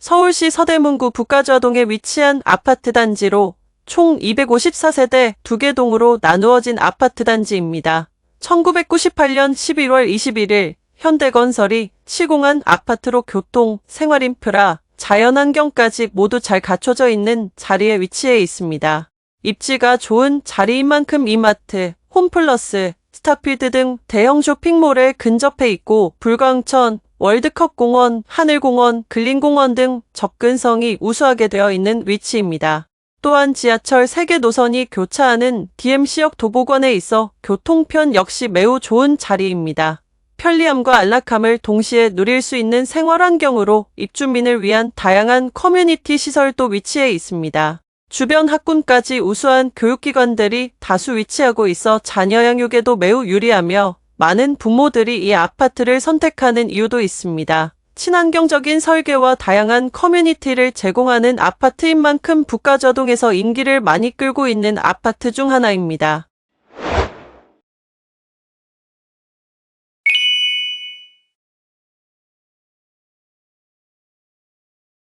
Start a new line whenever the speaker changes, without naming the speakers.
서울시 서대문구 북가좌동에 위치한 아파트 단지로 총 254세대 2개 동으로 나누어진 아파트 단지입니다. 1998년 11월 21일 현대건설이 시공한 아파트로 교통, 생활인프라, 자연환경까지 모두 잘 갖춰져 있는 자리에 위치해 있습니다. 입지가 좋은 자리인 만큼 이마트, 홈플러스, 스타필드 등 대형 쇼핑몰에 근접해 있고 불광천, 월드컵 공원, 하늘공원, 근린공원 등 접근성이 우수하게 되어 있는 위치입니다. 또한 지하철 3개 노선이 교차하는 DMC역 도보관에 있어 교통편 역시 매우 좋은 자리입니다. 편리함과 안락함을 동시에 누릴 수 있는 생활 환경으로 입주민을 위한 다양한 커뮤니티 시설도 위치해 있습니다. 주변 학군까지 우수한 교육기관들이 다수 위치하고 있어 자녀 양육에도 매우 유리하며 많은 부모들이 이 아파트를 선택하는 이유도 있습니다. 친환경적인 설계와 다양한 커뮤니티를 제공하는 아파트인 만큼 북가저동에서 인기를 많이 끌고 있는 아파트 중 하나입니다.